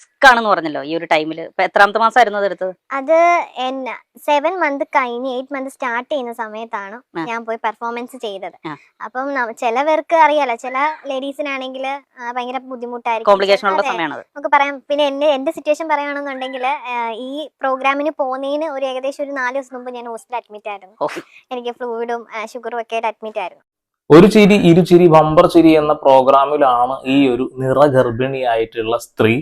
Risk ആണെന്ന് പറഞ്ഞല്ലോ ഈ ഒരു ടൈമിൽ ഇപ്പൊ എത്രാമത്തെ മാസമായിരുന്നു അത് എടുത്തത്? അത് എന്നെ സെവൻ മന്ത് കഴിഞ്ഞ് എയ്റ്റ് മന്ത് സ്റ്റാർട്ട് ചെയ്യുന്ന സമയത്താണ് ഞാൻ പോയി പെർഫോമൻസ് ചെയ്തത്. അപ്പം ന- ചിലവർക്ക് അറിയാലോ ചില ലേഡീസിനാണെങ്കിൽ ഭയങ്കര ബുദ്ധിമുട്ടായിരിക്കും. കോംപ്ലിക്കേഷൻ ഉള്ള അതെ, സമയമാണത് നമുക്ക് പറയാം പിന്നെ എന്റെ എന്റെ സിറ്റുവേഷൻ പറയുകയാണെന്നുണ്ടെങ്കിൽ ഈ പ്രോഗ്രാമിന് പോകുന്നതിന് ഒരു ഏകദേശം ഒരു നാല് ദിവസം മുമ്പ് ഞാൻ ഹോസ്പിറ്റൽ അഡ്മിറ്റ് ആയിരുന്നു. ഓ. എനിക്ക് ഫ്ലൂയിഡും ഷുഗറും ഒക്കെ ആയിട്ട് അഡ്മിറ്റ് ആയിരുന്നു. ഒരു ചിരി ഇരുചിരി ബമ്പർ ചിരി എന്ന പ്രോഗ്രാമിലാണ് ഈ ഒരു നിറഗർഭിണിയായിട്ടുള്ള സ്ത്രീ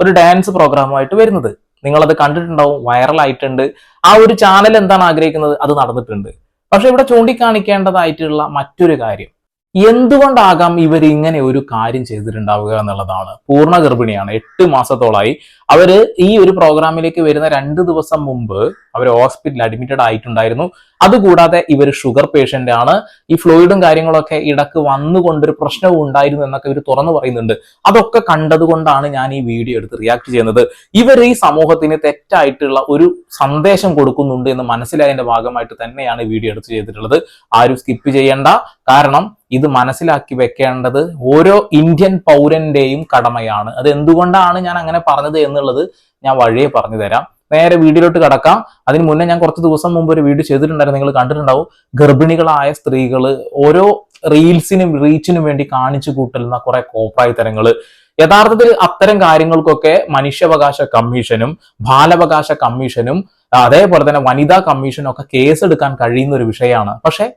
ഒരു ഡാൻസ് പ്രോഗ്രാമായിട്ട് വരുന്നത്. നിങ്ങളത് കണ്ടിട്ടുണ്ടാവും വൈറലായിട്ടുണ്ട് ആ ഒരു ചാനൽ എന്താണ് ആഗ്രഹിക്കുന്നത്? അത് നടന്നിട്ടുണ്ട്. പക്ഷെ ഇവിടെ ചൂണ്ടിക്കാണിക്കേണ്ടതായിട്ടുള്ള മറ്റൊരു കാര്യം. എന്തുകൊണ്ടാകാം ഇവർ ഇങ്ങനെ ഒരു കാര്യം ചെയ്തിട്ടുണ്ടാവുക എന്നുള്ളതാണ് പൂർണ ഗർഭിണിയാണ് എട്ട് മാസത്തോളായി. അവർ ഈ ഒരു പ്രോഗ്രാമിലേക്ക് വരുന്ന രണ്ട് ദിവസം മുമ്പ് അവർ ഹോസ്പിറ്റലിൽ അഡ്മിറ്റഡ് ആയിട്ടുണ്ടായിരുന്നു. അതുകൂടാതെ ഇവർ ഷുഗർ പേഷ്യന്റ് ആണ് ഈ ഫ്ലൂയിഡും കാര്യങ്ങളൊക്കെ ഇടയ്ക്ക് വന്നുകൊണ്ടൊരു പ്രശ്നവും ഉണ്ടായിരുന്നു എന്നൊക്കെ ഇവർ തുറന്നു പറയുന്നുണ്ട്. അതൊക്കെ കണ്ടതുകൊണ്ടാണ് ഞാൻ ഈ വീഡിയോ എടുത്ത് റിയാക്ട് ചെയ്യുന്നത്. ഇവർ ഈ സമൂഹത്തിന് തെറ്റായിട്ടുള്ള ഒരു സന്ദേശം കൊടുക്കുന്നുണ്ട് എന്ന് മനസ്സിലായതിന്റെ ഭാഗമായിട്ട് തന്നെയാണ് വീഡിയോ എടുത്ത് ചെയ്തിട്ടുള്ളത്. ആരും സ്കിപ്പ് ചെയ്യേണ്ട. കാരണം ഇത് മനസ്സിലാക്കി വെക്കേണ്ടത് ഓരോ ഇന്ത്യൻ പൗരന്റെയും കടമയാണ്. അത് എന്തുകൊണ്ടാണ് ഞാൻ അങ്ങനെ പറഞ്ഞത് എന്നുള്ളത് ഞാൻ വഴിയെ പറഞ്ഞു തരാം. നേരെ വീഡിയോയിലോട്ട് കടക്കാം. അതിന് മുന്നേ ഞാൻ കുറച്ച് ദിവസം മുമ്പ് ഒരു വീഡിയോ ചെയ്തിട്ടുണ്ടായിരുന്നു. നിങ്ങൾ കണ്ടിട്ടുണ്ടാവും. ഗർഭിണികളായ സ്ത്രീകൾ ഓരോ റീൽസിനും റീച്ചിനും വേണ്ടി കാണിച്ചു കൂട്ടുന്ന കുറെ കോപ്രായ തരങ്ങൾ. യഥാർത്ഥത്തിൽ അത്തരം കാര്യങ്ങൾക്കൊക്കെ മനുഷ്യാവകാശ കമ്മീഷനും ബാലവകാശ കമ്മീഷനും അതേപോലെ തന്നെ വനിതാ കമ്മീഷനും ഒക്കെ കേസെടുക്കാൻ കഴിയുന്ന ഒരു വിഷയമാണ്. പക്ഷെ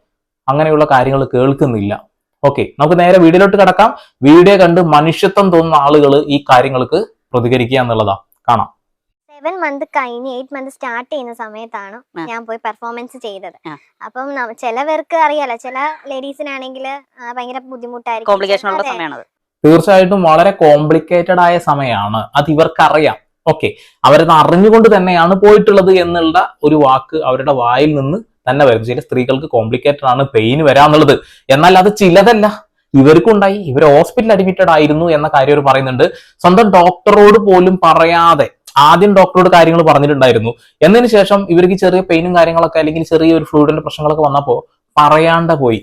അങ്ങനെയുള്ള കാര്യങ്ങൾ കേൾക്കുന്നില്ല. ഓക്കെ നമുക്ക് നേരെ വീഡിയോയിലോട്ട് കിടക്കാം. വീഡിയോ കണ്ട് മനുഷ്യത്വം തോന്നുന്ന ആളുകൾ ഈ കാര്യങ്ങൾക്ക് പ്രതികരിക്കുക എന്നുള്ളതാ കാണാം. സെവൻ മന്ത് കഴിഞ്ഞ് എയ്റ്റ് മന്ത് സ്റ്റാർട്ട് ചെയ്യുന്ന സമയത്താണ് ഞാൻ പോയി പെർഫോമൻസ് ചെയ്തത്. അപ്പം ചിലവർക്ക് അറിയാലോ ചില ലേഡീസിനാണെങ്കിൽ ഭയങ്കര ബുദ്ധിമുട്ടായിരിക്കും. കോംപ്ലിക്കേഷൻ ഉള്ള അതെ. തീർച്ചയായിട്ടും വളരെ കോംപ്ലിക്കേറ്റഡ് ആയ സമയമാണ്. അത് ഇവർക്കറിയാം. ഓക്കെ അവരത് അറിഞ്ഞുകൊണ്ട് തന്നെയാണ് പോയിട്ടുള്ളത് എന്നുള്ള ഒരു വാക്ക് അവരുടെ വായിൽ നിന്ന് തന്നെ വരും. ചില സ്ത്രീകൾക്ക് കോംപ്ലിക്കേറ്റഡ് ആണ് പെയിൻ വരാന്നുള്ളത്. എന്നാൽ അത് ചിലതല്ല. ഇവർക്കുണ്ടായി ഇവർ ഹോസ്പിറ്റൽ അഡ്മിറ്റഡ് ആയിരുന്നു എന്ന കാര്യം അവർ പറയുന്നുണ്ട്. സ്വന്തം ഡോക്ടറോട് പോലും പറയാതെ ആദ്യം ഡോക്ടറോട് കാര്യങ്ങൾ പറഞ്ഞിട്ടുണ്ടായിരുന്നു. എന്നതിന് ശേഷം ഇവർക്ക് ചെറിയ പെയിനും കാര്യങ്ങളൊക്കെ അല്ലെങ്കിൽ ചെറിയ ഒരു ഫ്ലൂയിഡിന്റെ പ്രശ്നങ്ങളൊക്കെ വന്നപ്പോ പറയാണ്ട പോയി.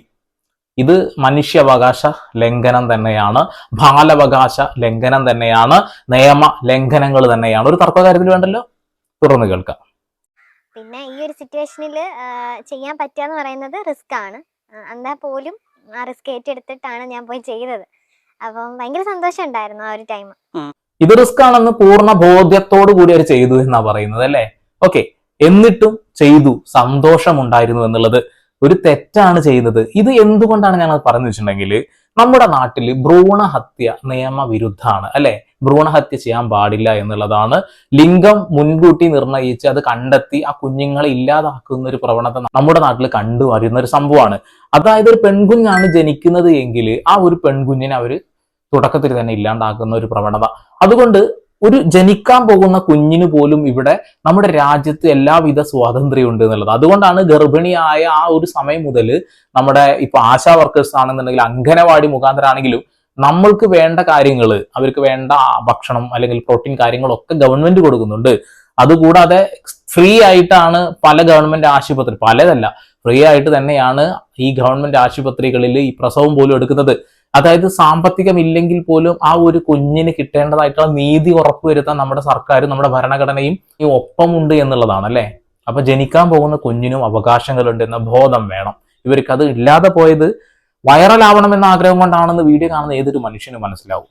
ഇത് മനുഷ്യാവകാശ ലംഘനം തന്നെയാണ് ബാലാവകാശ ലംഘനം തന്നെയാണ് നിയമ ലംഘനങ്ങൾ തന്നെയാണ്. ഒരു തർക്ക കാര്യത്തിൽ വേണ്ടല്ലോ? തുറന്നു കേൾക്കാം. പിന്നെ ഈ ഒരു സിറ്റുവേഷനിൽ ചെയ്യാൻ പറ്റുക പറയുന്നത് റിസ്ക് ആണ്. എന്താ പോലും ആ റിസ്ക് ഏറ്റെടുത്തിട്ടാണ് ഞാൻ പോയി ചെയ്തത്. അപ്പം ഭയങ്കര സന്തോഷം ഉണ്ടായിരുന്നു ആ ഒരു ടൈം ഇത് റിസ്ക് ആണെന്ന് പൂർണ ബോധ്യത്തോടു കൂടി അവർ ചെയ്തു എന്നാ പറയുന്നത് അല്ലേ? ഓക്കെ എന്നിട്ടും ചെയ്തു സന്തോഷമുണ്ടായിരുന്നു എന്നുള്ളത് ഒരു തെറ്റാണ് ചെയ്യുന്നത്. ഇത് എന്തുകൊണ്ടാണ് അത് പറഞ്ഞു വെച്ചിട്ടുണ്ടെങ്കിൽ നമ്മുടെ നാട്ടിൽ ഭ്രൂണഹത്യ നിയമവിരുദ്ധമാണ് അല്ലെ? ഭ്രൂണഹത്യ ചെയ്യാൻ പാടില്ല എന്നുള്ളതാണ് ലിംഗം മുൻകൂട്ടി നിർണയിച്ച് അത് കണ്ടെത്തി ആ കുഞ്ഞുങ്ങളെ ഇല്ലാതാക്കുന്ന ഒരു പ്രവണത നമ്മുടെ നാട്ടിൽ കണ്ടുവരുന്ന ഒരു സംഭവമാണ്. അതായത് ഒരു പെൺകുഞ്ഞാണ് ജനിക്കുന്നത് എങ്കിൽ ആ ഒരു പെൺകുഞ്ഞിനെ അവർ തുടക്കത്തിൽ തന്നെ ഇല്ലാണ്ടാക്കുന്ന ഒരു പ്രവണത. അതുകൊണ്ട് ഒരു ജനിക്കാൻ പോകുന്ന കുഞ്ഞിന് പോലും ഇവിടെ നമ്മുടെ രാജ്യത്ത് എല്ലാവിധ സ്വാതന്ത്ര്യം ഉണ്ട് എന്നുള്ളത്. അതുകൊണ്ടാണ് ഗർഭിണിയായ ആ ഒരു സമയം മുതൽ നമ്മുടെ ഇപ്പൊ ആശാ വർക്കേഴ്സ് ആണെന്നുണ്ടെങ്കിൽ അംഗനവാടി മുഖാന്തരാണെങ്കിലും നമ്മൾക്ക് വേണ്ട കാര്യങ്ങൾ അവർക്ക് വേണ്ട ഭക്ഷണം അല്ലെങ്കിൽ പ്രോട്ടീൻ കാര്യങ്ങളൊക്കെ ഗവൺമെന്റ് കൊടുക്കുന്നുണ്ട്. അതുകൂടാതെ ഫ്രീ ആയിട്ടാണ് പല ഗവൺമെന്റ് ആശുപത്രി പലതല്ല. ഫ്രീ ആയിട്ട് തന്നെയാണ് ഈ ഗവൺമെന്റ് ആശുപത്രികളിൽ ഈ പ്രസവം പോലും എടുക്കുന്നത്. അതായത് സാമ്പത്തികമില്ലെങ്കിൽ പോലും ആ ഒരു കുഞ്ഞിന് കിട്ടേണ്ടതായിട്ടുള്ള നീതി ഉറപ്പുവരുത്താൻ നമ്മുടെ സർക്കാരും നമ്മുടെ ഭരണഘടനയും ഈ ഒപ്പമുണ്ട് എന്നുള്ളതാണ് അല്ലേ അപ്പൊ ജനിക്കാൻ പോകുന്ന കുഞ്ഞിനും അവകാശങ്ങളുണ്ട് എന്ന ബോധം വേണം. ഇവർക്ക് അത് ഇല്ലാതെ പോയത് വൈറലാവണം എന്ന ആഗ്രഹം കൊണ്ടാണെന്ന് വീഡിയോ കാണുന്ന ഏതൊരു മനുഷ്യനും മനസ്സിലാവും.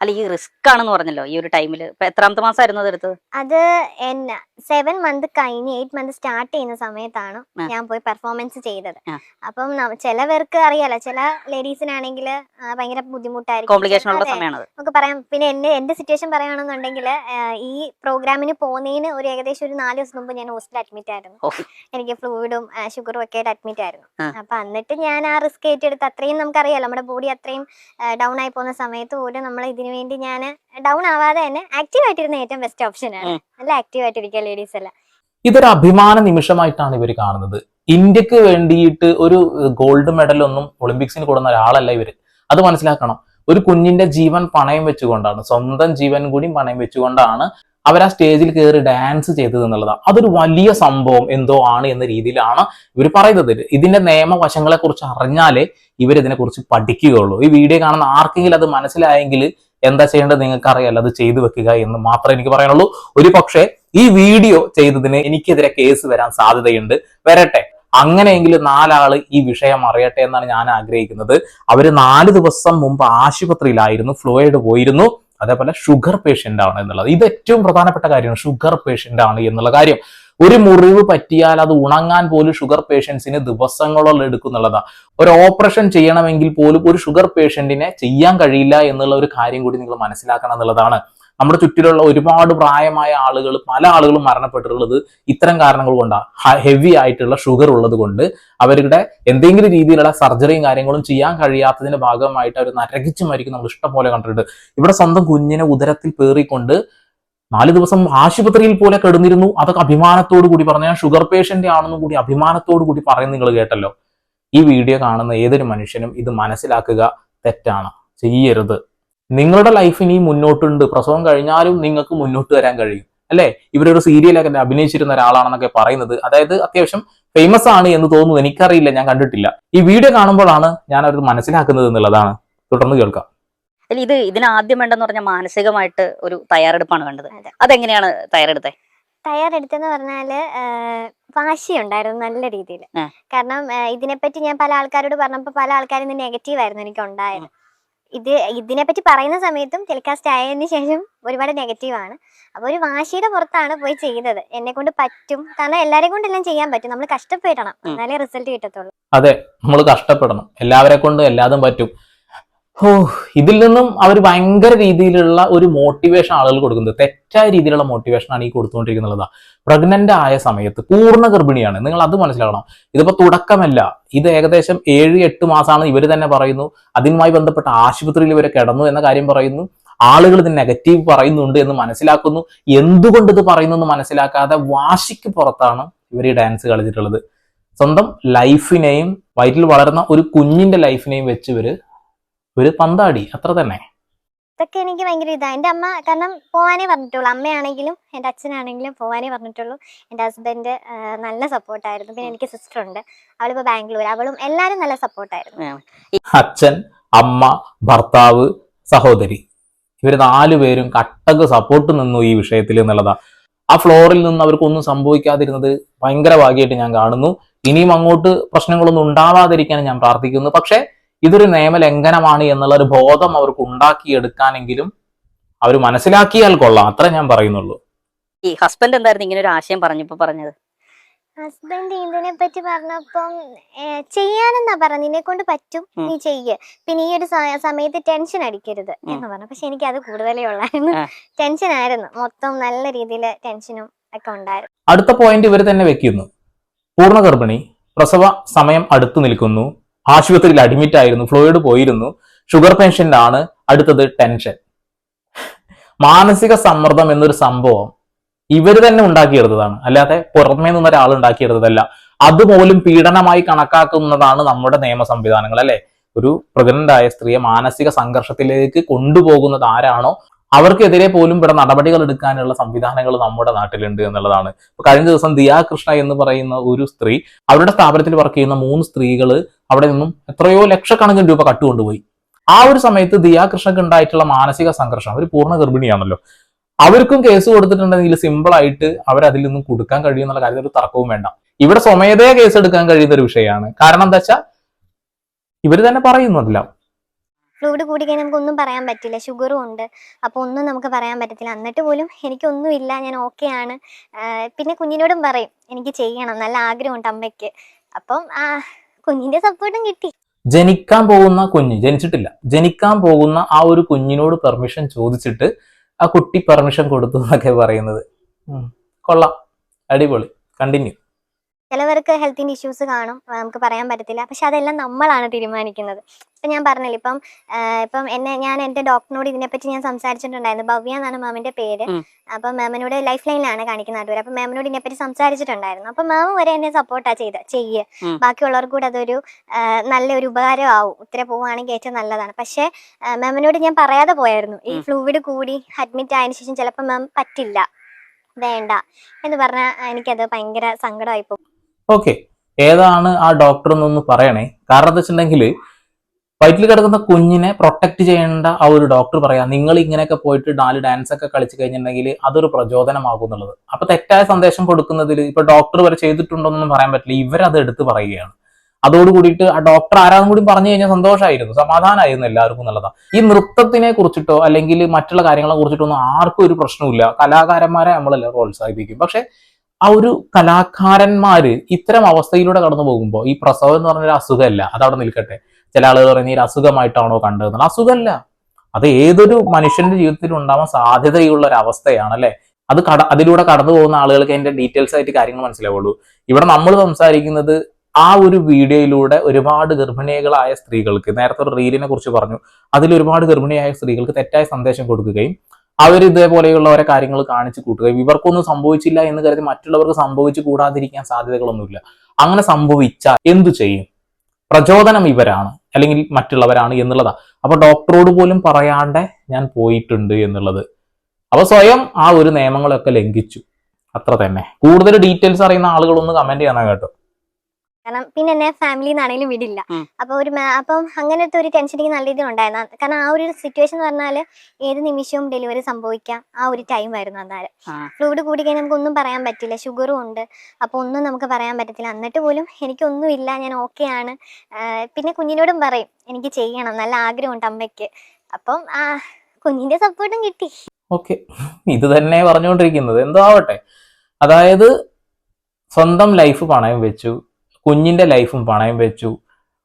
അല്ല ഈ റിസ്ക് ആണെന്ന് പറഞ്ഞല്ലോ ഈ ഒരു ടൈമിൽ എത്രാമത്തെ മാസമായിരുന്നു അത് എടുത്തത് അത് എന്നെ സെവൻ മന്ത് കഴിഞ്ഞ് എയ്റ്റ് മന്ത് സ്റ്റാർട്ട് ചെയ്യുന്ന സമയത്താണ് ഞാൻ പോയി പെർഫോമൻസ് ചെയ്തത്. അപ്പം ചില ചിലവർക്ക് അറിയാലോ ചില ലേഡീസിനാണെങ്കിൽ ഭയങ്കര ബുദ്ധിമുട്ടായിരിക്കും. കോംപ്ലിക്കേഷൻ ഉള്ള. നമുക്ക് പറയാം പിന്നെ എന്റെ എന്റെ സിറ്റുവേഷൻ പറയുകയാണെന്നുണ്ടെങ്കിൽ ഈ പ്രോഗ്രാമിന് പോകുന്നതിന് ഒരു ഏകദേശം ഒരു നാല് ദിവസം മുമ്പ് ഞാൻ ഹോസ്പിറ്റൽ അഡ്മിറ്റ് ആയിരുന്നു. എനിക്ക് ഫ്ലൂയിഡും ഷുഗറും ഒക്കെ ആയിട്ട് അഡ്മിറ്റ് ആയിരുന്നു. അപ്പൊ എന്നിട്ട് ഞാൻ ആ റിസ്ക് ഏറ്റെടുത്ത് അത്രയും നമുക്കറിയാലോ നമ്മുടെ ബോഡി അത്രയും ഡൗൺ ആയി പോകുന്ന സമയത്ത് പോലും നമ്മൾ ഇതിനു വേണ്ടി ഞാൻ ഡൗൺ ആവാതെ തന്നെ ആക്റ്റീവ് ആയിട്ടിരുന്ന ഏറ്റവും ബെസ്റ്റ് ഓപ്ഷൻ ആണ്. നല്ല ആക്റ്റീവ് ആയിട്ടിരിക്കുക ലേഡീസ് എല്ലാം. ഇതൊരു അഭിമാന നിമിഷമായിട്ടാണ് ഇവർ കാണുന്നത്. ഇന്ത്യയ്ക്ക് വേണ്ടിയിട്ട് ഒരു ഗോൾഡ് മെഡൽ ഒന്നും ഒളിമ്പിക്സിന് കൊടുക്കുന്ന ഒരാളല്ല ഇവർ. അത് മനസ്സിലാക്കണം. ഒരു കുഞ്ഞിന്റെ ജീവൻ പണയം വെച്ചുകൊണ്ടാണ് സ്വന്തം ജീവൻ കൂടി പണയം വെച്ചുകൊണ്ടാണ് അവർ ആ സ്റ്റേജിൽ കയറി ഡാൻസ് ചെയ്തത് എന്നുള്ളതാണ്. അതൊരു വലിയ സംഭവം എന്തോ ആണ് എന്ന രീതിയിലാണ് ഇവർ പറയുന്നത്. ഇതിന്റെ നിയമവശങ്ങളെ കുറിച്ച് അറിഞ്ഞാലേ ഇവർ ഇതിനെ കുറിച്ച് പഠിക്കുകയുള്ളൂ. ഈ വീഡിയോ കാണുന്ന ആർക്കെങ്കിലും അത് മനസ്സിലായെങ്കിൽ എന്താ ചെയ്യേണ്ടത് നിങ്ങൾക്ക് അറിയാലോ അത് ചെയ്തു വെക്കുക എന്ന് മാത്രമേ എനിക്ക് പറയാനുള്ളൂ. ഒരു പക്ഷേ ഈ വീഡിയോ ചെയ്തതിന് എനിക്കെതിരെ കേസ് വരാൻ സാധ്യതയുണ്ട്. വരട്ടെ. അങ്ങനെയെങ്കിലും നാലാൾ ഈ വിഷയം അറിയട്ടെ എന്നാണ് ഞാൻ ആഗ്രഹിക്കുന്നത്. അവർ നാല് ദിവസം മുമ്പ് ആശുപത്രിയിലായിരുന്നു ഫ്ലോയിഡ് പോയിരുന്നു. അതേപോലെ ഷുഗർ പേഷ്യന്റ് ആണ് എന്നുള്ളത്. ഇത് ഏറ്റവും പ്രധാനപ്പെട്ട കാര്യമാണ്. ഷുഗർ പേഷ്യന്റ് ആണ് എന്നുള്ള കാര്യം. ഒരു മുറിവ് പറ്റിയാൽ അത് ഉണങ്ങാൻ പോലും ഷുഗർ പേഷ്യൻസിന് ദിവസങ്ങളോളം എടുക്കുന്നുള്ളതാണ് ഒരു ഓപ്പറേഷൻ ചെയ്യണമെങ്കിൽ പോലും ഒരു ഷുഗർ പേഷ്യന്റിനെ ചെയ്യാൻ കഴിയില്ല എന്നുള്ള ഒരു കാര്യം കൂടി നിങ്ങൾ മനസ്സിലാക്കണം എന്നുള്ളതാണ്. നമ്മുടെ ചുറ്റിലുള്ള ഒരുപാട് പ്രായമായ ആളുകൾ പല ആളുകളും മരണപ്പെട്ടിട്ടുള്ളത് ഇത്തരം കാരണങ്ങൾ കൊണ്ടാണ് ഹെവി ആയിട്ടുള്ള ഷുഗർ ഉള്ളത് കൊണ്ട് അവരുടെ എന്തെങ്കിലും രീതിയിലുള്ള സർജറിയും കാര്യങ്ങളും ചെയ്യാൻ കഴിയാത്തതിന്റെ ഭാഗമായിട്ട് അവർ നരകിച്ച് മരിക്കും നമ്മൾ ഇഷ്ടംപോലെ കണ്ടിട്ടുണ്ട്. ഇവിടെ സ്വന്തം കുഞ്ഞിനെ ഉദരത്തിൽ പേറിക്കൊണ്ട് നാല് ദിവസം ആശുപത്രിയിൽ പോലെ കിടന്നിരുന്നു. അതൊക്കെ അഭിമാനത്തോടു കൂടി പറഞ്ഞ. ഞാൻ ഷുഗർ പേഷ്യന്റ് ആണെന്നും കൂടി അഭിമാനത്തോടു കൂടി പറയുന്ന നിങ്ങൾ കേട്ടല്ലോ. ഈ വീഡിയോ കാണുന്ന ഏതൊരു മനുഷ്യനും ഇത് മനസ്സിലാക്കുക തെറ്റാണ്. ചെയ്യരുത്. നിങ്ങളുടെ ലൈഫ് ഇനി മുന്നോട്ടുണ്ട്. പ്രസവം കഴിഞ്ഞാലും നിങ്ങൾക്ക് മുന്നോട്ട് വരാൻ കഴിയും. അല്ലെ? ഇവരൊരു സീരിയലൊക്കെ അഭിനയിച്ചിരുന്ന ഒരാളാണെന്നൊക്കെ പറയുന്നത് അതായത് അത്യാവശ്യം ഫേമസ് ആണ് എന്ന് തോന്നുന്നു. എനിക്കറിയില്ല ഞാൻ കണ്ടിട്ടില്ല. ഈ വീഡിയോ കാണുമ്പോഴാണ് ഞാൻ അവരത് മനസ്സിലാക്കുന്നത് എന്നുള്ളതാണ്. തുടർന്ന് കേൾക്കാം. അല്ല ഇത് ഇതിനാദ്യം വേണ്ടെന്ന് പറഞ്ഞാൽ മാനസികമായിട്ട് ഒരു തയ്യാറെടുപ്പാണ് വേണ്ടത്. അതെ. അതെങ്ങനെയാണ് തയ്യാറെടുത്തത് തയ്യാറെടുത്തെന്ന് പറഞ്ഞാൽ വാശിയുണ്ടായിരുന്നു നല്ല രീതിയിൽ കാരണം ഇതിനെപ്പറ്റി ഞാൻ പല ആൾക്കാരോട് പറഞ്ഞപ്പോൾ പല ആൾക്കാരും നെഗറ്റീവ് ആയിരുന്നു എനിക്ക് ഉണ്ടായത്. ഇത് ഇതിനെപ്പറ്റി പറയുന്ന സമയത്തും ടെലികാസ്റ്റ് ആയതിനു ശേഷം ഒരുപാട് നെഗറ്റീവാണ് ആണ്. അപ്പോൾ ഒരു വാശിയുടെ പുറത്താണ് പോയി ചെയ്തത് എന്നെ കൊണ്ട് പറ്റും. കാരണം എല്ലാരെ കൊണ്ടെല്ലാം ചെയ്യാൻ പറ്റും. നമ്മൾ കഷ്ടപ്പെടണം. എന്നാലേ റിസൾട്ട് കിട്ടത്തുള്ളൂ. അതെ നമ്മൾ കഷ്ടപ്പെടണം. എല്ലാവരെ കൊണ്ട് എല്ലാതും പറ്റും. ഓ ഇതിൽ നിന്നും അവർ ഭയങ്കര രീതിയിലുള്ള ഒരു മോട്ടിവേഷൻ ആളുകൾ കൊടുക്കുന്നത്. തെറ്റായ രീതിയിലുള്ള മോട്ടിവേഷൻ ആണ് ഈ കൊടുത്തുകൊണ്ടിരിക്കുന്നത്. പ്രഗ്നന്റ് ആയ സമയത്ത് പൂർണ ഗർഭിണിയാണ്. നിങ്ങൾ അത് മനസ്സിലാക്കണം. ഇതിപ്പോ തുടക്കമല്ല. ഇത് ഏകദേശം ഏഴ് എട്ട് മാസമാണ് ഇവർ തന്നെ പറയുന്നു. അതിനുമായി ബന്ധപ്പെട്ട ആശുപത്രിയിൽ ഇവരെ കിടന്നു എന്ന കാര്യം പറയുന്നു. ആളുകൾ ഇത് നെഗറ്റീവ് പറയുന്നുണ്ട് എന്ന് മനസ്സിലാക്കുന്നു. എന്തുകൊണ്ട് ഇത് പറയുന്നു എന്ന് മനസ്സിലാക്കാതെ വാശിക്ക് പുറത്താണ് ഇവർ ഈ ഡാൻസ് കളിച്ചിട്ടുള്ളത്. സ്വന്തം ലൈഫിനെയും വയറ്റിൽ വളർന്ന ഒരു കുഞ്ഞിന്റെ ലൈഫിനെയും വെച്ച് ഇവർ ഒരു പന്താടി അത്ര തന്നെ. ഇതൊക്കെ എനിക്ക് ഭയങ്കര ഇതാ. എന്റെ അമ്മ കാരണം പോവാനേ പറഞ്ഞിട്ടുള്ളൂ. അമ്മയാണെങ്കിലും എന്റെ അച്ഛനാണെങ്കിലും പോവാനേ പറഞ്ഞിട്ടുള്ളൂ. എന്റെ ഹസ്ബൻഡ് നല്ല സപ്പോർട്ടായിരുന്നു. പിന്നെ എനിക്ക് സിസ്റ്റർ ഉണ്ട്. അവളിപ്പോ ബാംഗ്ലൂർ അവളും എല്ലാരും നല്ല സപ്പോർട്ടായിരുന്നു. അച്ഛൻ അമ്മ ഭർത്താവ് സഹോദരി. ഇവർ നാലുപേരും കട്ടക്ക് സപ്പോർട്ട് നിന്നു ഈ വിഷയത്തിൽ എന്നുള്ളതാ. ആ ഫ്ലോറിൽ നിന്ന് അവർക്കൊന്നും സംഭവിക്കാതിരുന്നത് ഭയങ്കര ഭാഗ്യമായിട്ട് ഞാൻ കാണുന്നു. ഇനിയും അങ്ങോട്ട് പ്രശ്നങ്ങളൊന്നും ഉണ്ടാവാതിരിക്കാൻ ഞാൻ പ്രാർത്ഥിക്കുന്നു. പക്ഷേ ഇതൊരു നിയമലംഘനമാണ് എന്നുള്ള ഒരു ബോധം അവർക്ക് ഉണ്ടാക്കിയെടുക്കാനെങ്കിലും അവർ മനസ്സിലാക്കിയാൽ കൊള്ളാം. അത്ര ഞാൻ പറയുന്നുള്ളൂ. ഈ ഹസ്ബൻഡ് എന്തായിരുന്നു? ഇങ്ങനെ ഒരു ആശയം പറഞ്ഞപ്പോ പറഞ്ഞത്. ഹസ്ബൻഡ് ഇതിനെ പറ്റി പറഞ്ഞപ്പം ചെയ്യാനെന്നാ പറഞ്ഞ നിന്നെ കൊണ്ട് പറ്റും. നീ ചെയ്യ. പിന്നെ ഈ ഒരു സമയത്ത് ടെൻഷൻ അടിക്കരുത്. എന്ന് പറഞ്ഞു. പക്ഷെ എനിക്ക് അത് കൂടുതലേ ഉള്ളായിരുന്നു. ടെൻഷൻ ആയിരുന്നു. മൊത്തം നല്ല രീതിയിൽ ടെൻഷനും ഒക്കെ ഉണ്ടായിരുന്നു. അടുത്ത പോയിന്റ് ഇവർ തന്നെ വെക്കുന്നു. പൂർണ ഗർഭിണി പ്രസവ സമയം അടുത്തു നിൽക്കുന്നു. ആശുപത്രിയിൽ അഡ്മിറ്റ് ആയിരുന്നു ഫ്ലോയിഡ് പോയിരുന്നു ഷുഗർ പേഷ്യന്റാണ് അടുത്തത് ടെൻഷൻ മാനസിക സമ്മർദ്ദം എന്നൊരു സംഭവം ഇവർ തന്നെ ഉണ്ടാക്കിയെടുത്തതാണ്. അല്ലാതെ പുറമേ നിന്ന് ഒരാൾ ഉണ്ടാക്കിയെടുത്തതല്ല. അതുപോലും പീഡനമായി കണക്കാക്കുന്നതാണ് നമ്മുടെ നിയമ സംവിധാനങ്ങൾ അല്ലെ? ഒരു പ്രഗ്നന്റ് ആയ സ്ത്രീയെ മാനസിക സംഘർഷത്തിലേക്ക് കൊണ്ടുപോകുന്നത് ആരാണോ അവർക്കെതിരെ പോലും ഇവിടെ നടപടികൾ എടുക്കാനുള്ള സംവിധാനങ്ങൾ നമ്മുടെ നാട്ടിലുണ്ട് എന്നുള്ളതാണ്. കഴിഞ്ഞ ദിവസം ദിയാ കൃഷ്ണ എന്ന് പറയുന്ന ഒരു സ്ത്രീ അവരുടെ സ്ഥാപനത്തിൽ വർക്ക് ചെയ്യുന്ന മൂന്ന് സ്ത്രീകൾ അവിടെ നിന്നും എത്രയോ ലക്ഷക്കണക്കിന് രൂപ കട്ടുകൊണ്ടുപോയി. ആ ഒരു സമയത്ത് ദിയാ കൃഷ്ണക്ക് ഉണ്ടായിട്ടുള്ള മാനസിക സംഘർഷം അവർ പൂർണ ഗർഭിണിയാണല്ലോ. അവർക്കും കേസ് കൊടുത്തിട്ടുണ്ടെങ്കിൽ സിമ്പിൾ ആയിട്ട് അവർ അതിൽ നിന്നും കൊടുക്കാൻ കഴിയുമെന്നുള്ള കാര്യത്തിൽ ഒരു തർക്കവും വേണ്ട. ഇവിടെ സ്വമേധയാ കേസ് എടുക്കാൻ കഴിയുന്ന ഒരു വിഷയമാണ്. കാരണം എന്താ വെച്ചാൽ ഇവർ തന്നെ പറയുന്നു ഫ്ലൂയിഡ് കൂടി കഴിഞ്ഞാൽ നമുക്ക് ഒന്നും പറയാൻ പറ്റില്ല. ഷുഗറും ഉണ്ട്. അപ്പോൾ ഒന്നും നമുക്ക് പറയാൻ പറ്റത്തില്ല. എന്നിട്ട് പോലും എനിക്കൊന്നുമില്ല. ഞാൻ ഓക്കെ ആണ്. പിന്നെ കുഞ്ഞിനോടും പറയും എനിക്ക് ചെയ്യണം. നല്ല ആഗ്രഹമുണ്ട് അമ്മയ്ക്ക്. അപ്പം കുഞ്ഞിന്റെ സപ്പോർട്ടും കിട്ടി. ജനിക്കാൻ പോകുന്ന കുഞ്ഞ് ജനിച്ചിട്ടില്ല. ജനിക്കാൻ പോകുന്ന ആ ഒരു കുഞ്ഞിനോട് പെർമിഷൻ ചോദിച്ചിട്ട് ആ കുട്ടി പെർമിഷൻ കൊടുത്തു എന്നൊക്കെ പറയുന്നത്. കൊള്ളാം. അടിപൊളി. കണ്ടിന്യൂ ചിലവർക്ക് ഹെൽത്തിന്റെ ഇഷ്യൂസ് കാണും നമുക്ക് പറയാൻ പറ്റത്തില്ല. പക്ഷെ അതെല്ലാം നമ്മളാണ് തീരുമാനിക്കുന്നത്. ഇപ്പം ഞാൻ പറഞ്ഞില്ല ഇപ്പം ഇപ്പം എന്നെ ഞാൻ എന്റെ ഡോക്ടറിനോട് ഇതിനെപ്പറ്റി ഞാൻ സംസാരിച്ചിട്ടുണ്ടായിരുന്നു. ഭവ്യ എന്നാണ് മാമിന്റെ പേര്. അപ്പം മാമിനോട് ലൈഫ് ലൈനിലാണ് കാണിക്കുന്ന നാട്ടുകാർ അപ്പം മാമിനോട് ഇതിനെപ്പറ്റി സംസാരിച്ചിട്ടുണ്ടായിരുന്നു. അപ്പം മാം വരെ എന്നെ സപ്പോർട്ടാണ് ചെയ്ത് ചെയ്യ്. ബാക്കിയുള്ളവർക്ക് കൂടെ അതൊരു നല്ലൊരു ഉപകാരമാവും. ഉത്തര പോവുകയാണെങ്കിൽ ഏറ്റവും നല്ലതാണ്. പക്ഷേ മാമിനോട് ഞാൻ പറയാതെ പോയായിരുന്നു. ഈ ഫ്ലൂവിഡ് ഫ്ലൂയിഡ് കൂടി അഡ്മിറ്റ് ആയതിനു ശേഷം ചിലപ്പോൾ മാം പറ്റില്ല. വേണ്ട. എന്ന് പറഞ്ഞാൽ എനിക്കത് ഭയങ്കര സങ്കടമായി പോകും ഓക്കെ ഏതാണ് ആ ഡോക്ടർ എന്നൊന്ന് പറയണേ? കാരണം എന്താ വെച്ചിട്ടുണ്ടെങ്കിൽ വയറ്റിൽ കിടക്കുന്ന കുഞ്ഞിനെ പ്രൊട്ടക്ട് ചെയ്യേണ്ട ആ ഒരു ഡോക്ടർ പറയാം നിങ്ങൾ ഇങ്ങനെയൊക്കെ പോയിട്ട് നാല് ഡാൻസ് ഒക്കെ കളിച്ചു കഴിഞ്ഞിട്ടുണ്ടെങ്കിൽ അതൊരു പ്രചോദനമാകും എന്നുള്ളത്. അപ്പൊ തെറ്റായ സന്ദേശം കൊടുക്കുന്നതിൽ ഇപ്പൊ ഡോക്ടർ വരെ ചെയ്തിട്ടുണ്ടോന്നൊന്നും പറയാൻ പറ്റില്ല. ഇവരത് എടുത്ത് പറയുകയാണ്. അതോട് കൂടിയിട്ട് ആ ഡോക്ടർ ആരാന്നും കൂടി പറഞ്ഞു കഴിഞ്ഞാൽ സന്തോഷമായിരുന്നു സമാധാനമായിരുന്നു എല്ലാവർക്കും എന്നുള്ളതാ. ഈ നൃത്തത്തിനെ കുറിച്ചിട്ടോ അല്ലെങ്കിൽ മറ്റുള്ള കാര്യങ്ങളെ കുറിച്ചിട്ടോ ഒന്നും ആർക്കും ഒരു പ്രശ്നമില്ല കലാകാരന്മാരെ നമ്മളെല്ലാം പ്രോത്സാഹിപ്പിക്കും. പക്ഷെ ആ ഒരു കലാകാരന്മാര് ഇത്തരം അവസ്ഥയിലൂടെ കടന്നു പോകുമ്പോൾ ഈ പ്രസവം എന്ന് പറഞ്ഞൊരു അസുഖമല്ല. അതവിടെ നിൽക്കട്ടെ. ചില ആളുകൾ പറയുന്നത് ഈ അസുഖമായിട്ടാണോ കണ്ടത് അസുഖമല്ല. അത് ഏതൊരു മനുഷ്യന്റെ ജീവിതത്തിൽ ഉണ്ടാവാൻ സാധ്യതയുള്ള ഒരു അവസ്ഥയാണ് അല്ലെ? അത് കട അതിലൂടെ കടന്നു പോകുന്ന ആളുകൾക്ക് അതിന്റെ ഡീറ്റെയിൽസ് ആയിട്ട് കാര്യങ്ങൾ മനസ്സിലാവുള്ളൂ. ഇവിടെ നമ്മൾ സംസാരിക്കുന്നത് ആ ഒരു വീഡിയോയിലൂടെ ഒരുപാട് ഗർഭിണികളായ സ്ത്രീകൾക്ക് നേരത്തെ ഒരു റീലിനെ കുറിച്ച് പറഞ്ഞു. അതിൽ ഒരുപാട് ഗർഭിണിയായ സ്ത്രീകൾക്ക് തെറ്റായ സന്ദേശം കൊടുക്കുകയും അവർ ഇതേപോലെയുള്ളവരെ കാര്യങ്ങൾ കാണിച്ചു കൂട്ടുക. ഇവർക്കൊന്നും സംഭവിച്ചില്ല എന്ന് കരുതി മറ്റുള്ളവർക്ക് സംഭവിച്ചു കൂടാതിരിക്കാൻ സാധ്യതകളൊന്നുമില്ല. അങ്ങനെ സംഭവിച്ചാൽ എന്തു ചെയ്യും? പ്രചോദനം ഇവരാണ് അല്ലെങ്കിൽ മറ്റുള്ളവരാണ് എന്നുള്ളതാ. അപ്പൊ ഡോക്ടറോട് പോലും പറയാണ്ട് ഞാൻ പോയിട്ടുണ്ട് എന്നുള്ളത്. അപ്പൊ സ്വയം ആ ഒരു നിയമങ്ങളൊക്കെ ലംഘിച്ചു. അത്ര തന്നെ. കൂടുതൽ ഡീറ്റെയിൽസ് അറിയുന്ന ആളുകളൊന്ന് കമന്റ് ചെയ്യണം കേട്ടോ. കാരണം പിന്നെ എന്നെ ഫാമിലി നിന്നാണെങ്കിലും വിടില്ല. അപ്പൊ ഒരു അപ്പം അങ്ങനത്തെ ഒരു ടെൻഷൻ എനിക്ക് നല്ല രീതിയിൽ ഉണ്ടായിരുന്നു. കാരണം ആ ഒരു സിറ്റുവേഷൻ എന്ന് പറഞ്ഞാൽ ഏത് നിമിഷവും ഡെലിവറി സംഭവിക്കാം. ആ ഒരു ടൈം ആയിരുന്നു അന്നേരം ഫ്ലൂഡ് കൂടി കഴിഞ്ഞാൽ നമുക്ക് ഒന്നും പറയാൻ പറ്റില്ല. ഷുഗറും ഉണ്ട്. അപ്പൊ ഒന്നും നമുക്ക് പറയാൻ പറ്റത്തില്ല. എന്നിട്ട് പോലും എനിക്കൊന്നും ഇല്ല. ഞാൻ ഓക്കെ ആണ്. പിന്നെ കുഞ്ഞിനോടും പറയും എനിക്ക് ചെയ്യണം. നല്ല ആഗ്രഹമുണ്ട് അമ്മയ്ക്ക്. അപ്പം ആ കുഞ്ഞിന്റെ സപ്പോർട്ടും കിട്ടി. ഓക്കെ ഇത് തന്നെ പറഞ്ഞുകൊണ്ടിരിക്കുന്നത്. എന്തോ ആവട്ടെ. അതായത് സ്വന്തം ലൈഫ് പണയം വെച്ചു. കുഞ്ഞിന്റെ ലൈഫും പണയം വെച്ചു.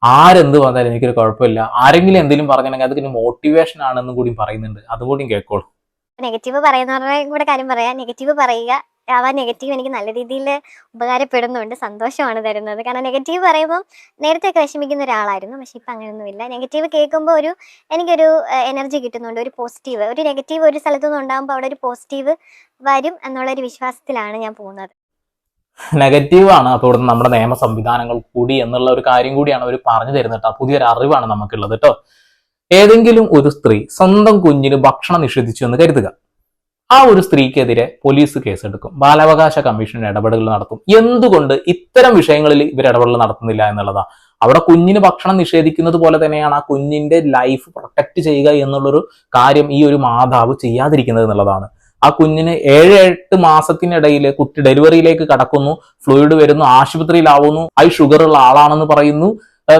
ആരെന്ത് പറഞ്ഞാലും എനിക്കൊരു കുഴപ്പമില്ല. ആരെങ്കിലും എന്തെങ്കിലും പറഞ്ഞിട്ടുണ്ടെങ്കിൽ അതൊക്കെ മോട്ടിവേഷൻ ആണെന്നും കൂടി പറയുന്നുണ്ട്. അതുകൂടി കേൾക്കോളൂ നെഗറ്റീവ് പറയുന്നവരുടെ കൂടെ കാര്യം പറയാം. നെഗറ്റീവ് പറയുക ആ നെഗറ്റീവ് എനിക്ക് നല്ല രീതിയിൽ ഉപകാരപ്പെടുന്നുണ്ട്. സന്തോഷമാണ് തരുന്നത്. കാരണം നെഗറ്റീവ് പറയുമ്പോൾ നേരത്തെ വിഷമിക്കുന്ന ഒരാളായിരുന്നു. പക്ഷെ ഇപ്പം അങ്ങനെയൊന്നുമില്ല നെഗറ്റീവ് കേൾക്കുമ്പോൾ ഒരു എനിക്കൊരു എനർജി കിട്ടുന്നുണ്ട്. ഒരു പോസിറ്റീവ് ഒരു നെഗറ്റീവ് ഒരു സ്ഥലത്തു നിന്ന് ഉണ്ടാകുമ്പോൾ അവിടെ ഒരു പോസിറ്റീവ് വരും എന്നുള്ളൊരു വിശ്വാസത്തിലാണ് ഞാൻ പോകുന്നത്. നെഗറ്റീവ് ആണ് അപ്പോൾ ഇവിടുന്ന് നമ്മുടെ നിയമ സംവിധാനങ്ങൾ കൂടി എന്നുള്ള ഒരു കാര്യം കൂടിയാണ് അവർ പറഞ്ഞു തരുന്നത്. കേട്ടോ. പുതിയൊരു അറിവാണ് നമുക്കുള്ളത് കേട്ടോ. ഏതെങ്കിലും ഒരു സ്ത്രീ സ്വന്തം കുഞ്ഞിന് ഭക്ഷണം നിഷേധിച്ചു എന്ന് കരുതുക. ആ ഒരു സ്ത്രീക്കെതിരെ പോലീസ് കേസെടുക്കും. ബാലാവകാശ കമ്മീഷൻ ഇടപെടൽ നടത്തും. എന്തുകൊണ്ട് ഇത്തരം വിഷയങ്ങളിൽ ഇവർ ഇടപെടൽ നടത്തുന്നില്ല എന്നുള്ളതാ? അവിടെ കുഞ്ഞിന് ഭക്ഷണം നിഷേധിക്കുന്നത് പോലെ തന്നെയാണ് ആ കുഞ്ഞിന്റെ ലൈഫ് പ്രൊട്ടക്ട് ചെയ്യുക എന്നുള്ളൊരു കാര്യം ഈ ഒരു മാതാവ് ചെയ്യാതിരിക്കുന്നത് എന്നുള്ളതാണ്. ആ കുഞ്ഞിന് ഏഴ് എട്ട് മാസത്തിനിടയിൽ കുട്ടി ഡെലിവറിയിലേക്ക് കടക്കുന്നു ഫ്ലൂയിഡ് വരുന്നു ആശുപത്രിയിലാവുന്നു ഐ ഷുഗർ ഉള്ള ആളാണെന്ന് പറയുന്നു.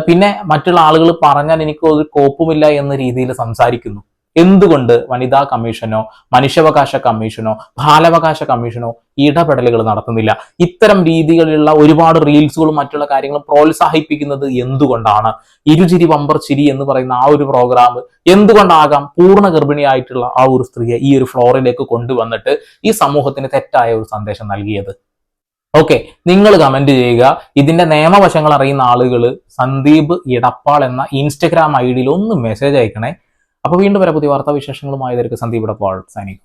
പിന്നെ മറ്റുള്ള ആളുകൾ പറഞ്ഞാൽ എനിക്ക് ഒരു കോപ്പുമില്ല എന്ന രീതിയിൽ സംസാരിക്കുന്നു. എന്തുകൊണ്ട് വനിതാ കമ്മീഷനോ മനുഷ്യാവകാശ കമ്മീഷനോ ബാലാവകാശ കമ്മീഷനോ ഇടപെടലുകൾ നടത്തുന്നില്ല? ഇത്തരം രീതികളിലുള്ള ഒരുപാട് റീൽസുകളും മറ്റുള്ള കാര്യങ്ങളും പ്രോത്സാഹിപ്പിക്കുന്നത് എന്തുകൊണ്ടാണ്? ഇരുചിരി വമ്പർ ചിരി എന്ന് പറയുന്ന ആ ഒരു പ്രോഗ്രാം എന്തുകൊണ്ടാകാം പൂർണ ഗർഭിണിയായിട്ടുള്ള ആ ഒരു സ്ത്രീയെ ഈ ഒരു ഫ്ലോറിലേക്ക് കൊണ്ടുവന്നിട്ട് ഈ സമൂഹത്തിന് തെറ്റായ ഒരു സന്ദേശം നൽകിയത്? ഓക്കെ നിങ്ങൾ കമന്റ് ചെയ്യുക. ഇതിന്റെ നിയമവശങ്ങൾ അറിയുന്ന ആളുകൾ സന്ദീപ് ഇടപ്പാൾ എന്ന ഇൻസ്റ്റഗ്രാം ഐ ഡിയിൽ ഒന്ന് മെസ്സേജ് അയക്കണേ. അപ്പൊ വീണ്ടും വരെ പുതിയ വാർത്താ വിശേഷങ്ങളുമായി സന്ദീപ് ഇടപ്പാൾ സൈനിക.